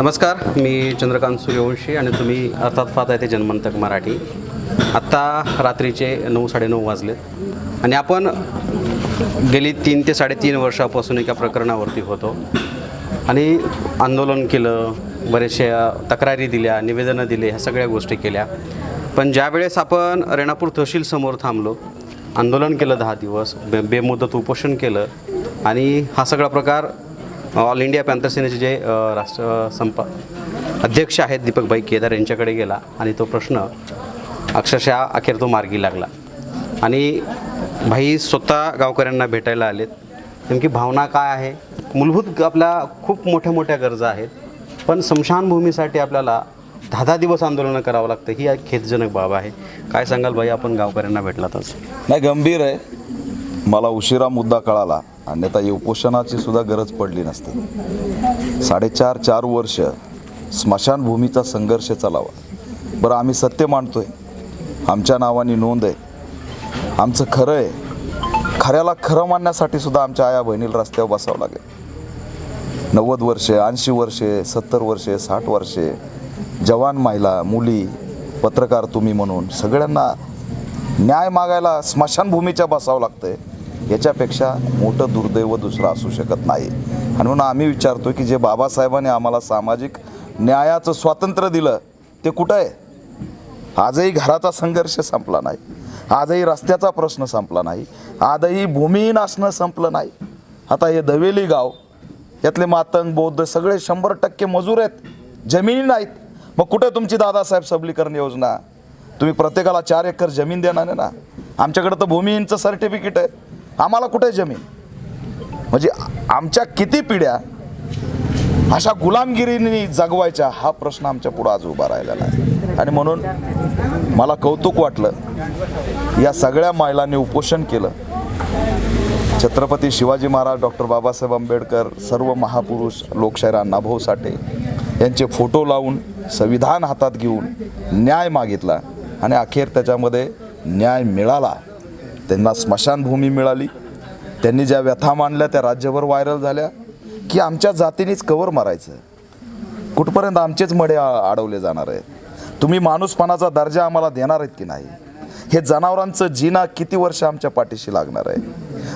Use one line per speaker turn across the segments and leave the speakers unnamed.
नमस्कार मी चंद्रकांत सूर्यवंशी आणि तुम्ही अर्थात पाहत आहे ते जन्मंतक मराठी. आत्ता रात्रीचे नऊ साडेनऊ वाजलेत आणि आपण गेली तीन ते साडेतीन वर्षापासून एका प्रकरणावरती होतो आणि आंदोलन केलं बरेचशा तक्रारी दिल्या निवेदनं दिले ह्या सगळ्या गोष्टी केल्या. पण ज्यावेळेस आपण रेणापूर तहसीलसमोर थांबलो आंदोलन केलं दहा दिवस बे बेमुदत उपोषण केलं आणि हा सगळा प्रकार ऑल इंडिया पॅन्थर सेनेचे जे राष्ट्र संप अध्यक्ष आहेत दीपकभाई केदार यांच्याकडे गेला आणि तो प्रश्न अक्षरशः अखेर तो मार्गी लागला. आणि भाई स्वतः गावकऱ्यांना भेटायला आलेत. नेमकी भावना काय आहे? मूलभूत आपल्या खूप मोठ्या मोठ्या गरजा आहेत. पण स्मशानभूमीसाठी आपल्याला दहा दहा दिवस आंदोलनं करावं लागतं. ही खेदजनक बाब आहे. काय सांगाल भाई? आपण गावकऱ्यांना भेटलातच
नाही गंभीर आहे. मला उशिरा मुद्दा कळाला. अन्यथा या उपोषणाची सुद्धा गरज पडली नसती. साडेचार चार वर्ष स्मशानभूमीचा संघर्ष चालावा. बरं आम्ही सत्य मांडतोय आमच्या नावाने नोंद आहे. आमचं खरं आहे. खऱ्याला खरं मानण्यासाठी सुद्धा आमच्या आया बहिणीला रस्त्यावर बसावं लागेल. नव्वद वर्षे ऐंशी वर्षे सत्तर वर्षे साठ वर्षे जवान महिला मुली पत्रकार तुम्ही म्हणून सगळ्यांना न्याय मागायला स्मशानभूमीच्या बसावं लागतंय. याच्यापेक्षा मोठं दुर्दैव दुसरं असू शकत नाही. आणि म्हणून आम्ही विचारतो की जे बाबासाहेबांनी आम्हाला सामाजिक न्यायाचं स्वातंत्र्य दिलं ते कुठं आहे? आजही घराचा संघर्ष संपला नाही. आजही रस्त्याचा प्रश्न संपला नाही. आजही भूमिहीन असणं संपलं नाही. आता हे दवेली गाव यातले मातंग बौद्ध सगळे शंभर टक्के मजूर आहेत जमिनी नाहीत. मग कुठे तुमची दादासाहेब सबलीकरण योजना? तुम्ही प्रत्येकाला चार एकर जमीन देणार आहे ना? आमच्याकडे तर भूमिहीनचं सर्टिफिकेट आहे. आम्हाला कुठे जमीन? म्हणजे आमच्या किती पिढ्या अशा गुलामगिरीने जगवायच्या हा प्रश्न आमच्या पुढं आज उभा राहिलेला आहे. आणि म्हणून मला कौतुक वाटलं या सगळ्या महिलांनी उपोषण केलं. छत्रपती शिवाजी महाराज डॉक्टर बाबासाहेब आंबेडकर सर्व महापुरुष लोकशाहीर अण्णाभाऊ साठे यांचे फोटो लावून संविधान हातात घेऊन न्याय मागितला आणि अखेर त्याच्यामध्ये न्याय मिळाला. त्यांना स्मशानभूमी मिळाली. त्यांनी ज्या व्यथा मांडल्या त्या राज्यभर व्हायरल झाल्या की आमच्या जातीनेच कवर मारायचं. कुठपर्यंत आमचेच मडे अडवले जाणार आहेत? तुम्ही माणूसपणाचा दर्जा आम्हाला देणार आहेत की नाही? हे जनावरांचं जीना किती वर्ष आमच्या पाठीशी लागणार आहे?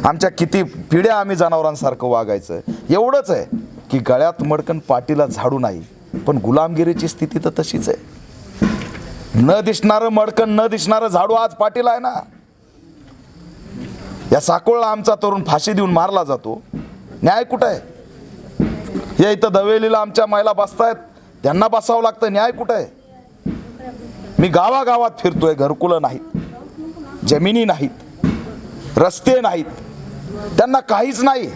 आमच्या किती पिढ्या आम्ही जनावरांसारखं वागायचं? एवढंच आहे की गळ्यात मडकन पाठीला झाडू नाही पण गुलामगिरीची स्थिती तर तशीच आहे. न दिसणारं मडकन न दिसणारं झाडू आज पाठीला आहे ना? या साकोळला आमचा तरुण फाशी देऊन मारला जातो. न्याय कुठं आहे? या इथं दवेलीला आमच्या महिला बसतायत. त्यांना बसावं लागतं. न्याय कुठं आहे? मी गावागावात फिरतोय. घरकुलं नाहीत. जमिनी नाहीत. रस्ते नाहीत. त्यांना काहीच नाही.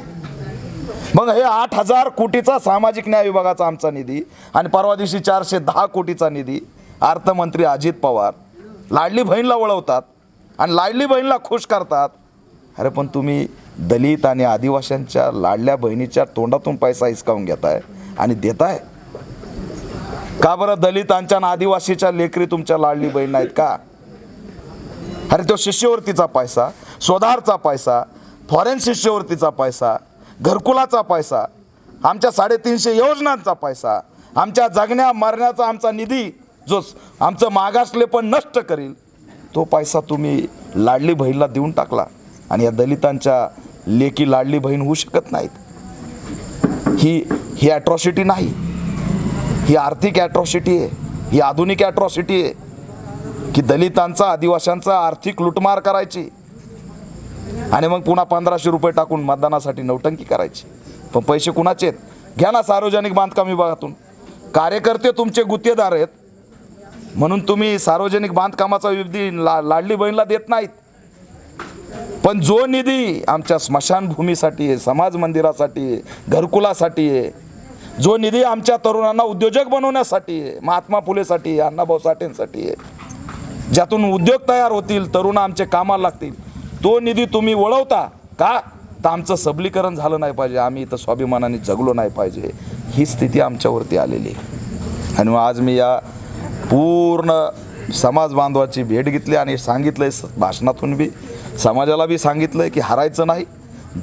मग हे आठ हजार कोटीचा सामाजिक न्याय विभागाचा आमचा निधी आणि परवा दिवशी चारशे दहा कोटीचा निधी अर्थमंत्री अजित पवार लाडली बहीणला वळवतात आणि लाडली बहीणला खुश करतात. अरे पण तुम्ही दलित आणि आदिवासींच्या लाडल्या बहिणीच्या तोंडातून पैसा हिसकावून घेताय आणि देताय? का बरं दलितांच्या आणि आदिवासीच्या लेकरी तुमच्या लाडली बहीण नाहीत का? अरे तो शिष्यवृत्तीचा पैसा स्वधारचा पैसा फॉरेन शिष्यवृत्तीचा पैसा घरकुलाचा पैसा आमच्या साडेतीनशे योजनांचा पैसा आमच्या जगण्या मरण्याचा आमचा निधी जो आमचं मागासले पण नष्ट करील तो पैसा तुम्ही लाडली बहिणीला देऊन टाकला. आणि या दलितांच्या लेकी लाडली बहीण होऊ शकत नाहीत. ही ही ॲट्रॉसिटी नाही. ही आर्थिक ॲट्रॉसिटी आहे. ही आधुनिक ॲट्रॉसिटी आहे. की दलितांचा आदिवाशांचा आर्थिक लुटमार करायची. आणि मग पुन्हा पंधराशे रुपये टाकून मतदानासाठी नौटंकी करायची. पण पैसे कुणाचे आहेत? घ्या ना सार्वजनिक बांधकाम विभागातून. कार्यकर्ते तुमचे गुत्तेदार आहेत. म्हणून तुम्ही सार्वजनिक बांधकामाचा विधी ला लाडली बहीणला देत नाहीत. पण जो निधी आमच्या स्मशानभूमीसाठी आहे समाज मंदिरासाठी आहे घरकुलासाठी आहे जो निधी आमच्या तरुणांना उद्योजक बनवण्यासाठी आहे महात्मा फुलेसाठी आहे अण्णाभाऊ साठेंसाठी आहे ज्यातून उद्योग तयार होतील तरुण आमचे कामाला लागतील तो निधी तुम्ही वळवता का? तर आमचं सबलीकरण झालं नाही पाहिजे. आम्ही इथं स्वाभिमानाने जगलो नाही पाहिजे. ही स्थिती आमच्यावरती आलेली आहे. आणि आज मी या पूर्ण समाज बांधवाची भेट घेतली आणि सांगितलं आहे भाषणातून बी. समाजाला बी सांगितलं आहे की हरायचं नाही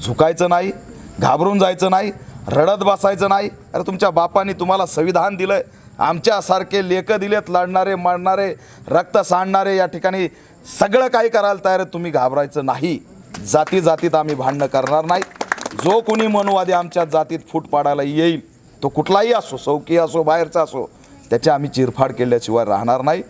झुकायचं नाही घाबरून जायचं नाही रडत बसायचं नाही. अरे तुमच्या बापाने तुम्हाला संविधान दिलंय. आमच्यासारखे लेखं दिलेत लढणारे मरणारे रक्त सांडणारे या ठिकाणी सगळं काही करायला तयार आहे तुम्ही घाबरायचं नाही. जाती जातीत आम्ही भांडणं करणार नाही. जो कोणी मनवादी आमच्या जातीत फूट पाडायला येईल तो कुठलाही असो सौकी असो बाहेरचा असो त्याची आम्ही चिरफाड केल्याशिवाय राहणार नाही.